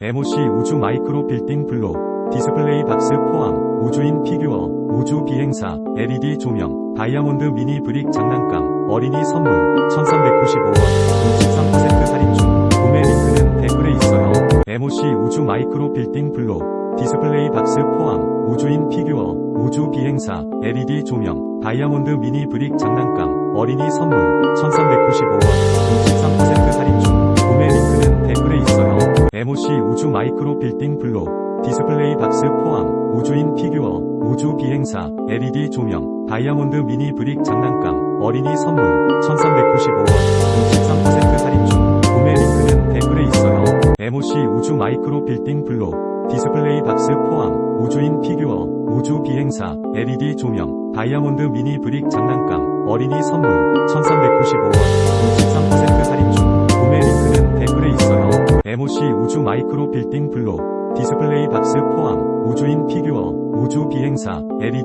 MOC 우주 마이크로 빌딩 블록, 디스플레이 박스 포함, 우주인 피규어, 우주 비행사, LED 조명, 다이아몬드 미니 브릭 장난감, 어린이 선물, 1395원, 63% 할인 중, 구매 링크는 댓글에 있어요. MOC 우주 마이크로 빌딩 블록, 디스플레이 박스 포함, 우주인 피규어, 우주 비행사, LED 조명, 다이아몬드 미니 브릭 장난감, 어린이 선물, MOC 우주 마이크로 빌딩 블록, 디스플레이 박스 포함, 우주인 피규어, 우주 비행사, LED 조명, 다이아몬드 미니 브릭 장난감, 어린이 선물, 1395원, 63% 할인 중, 구매 링크는 댓글에 있어요. MOC 우주 마이크로 빌딩 블록, 디스플레이 박스 포함, 우주인 피규어, 우주 비행사, LED 조명, 다이아몬드 미니 브릭 장난감, 어린이 선물, 1395원, 우주 마이크로 빌딩 블록, 디스플레이 박스 포함, 우주인 피규어, 우주 비행사, LED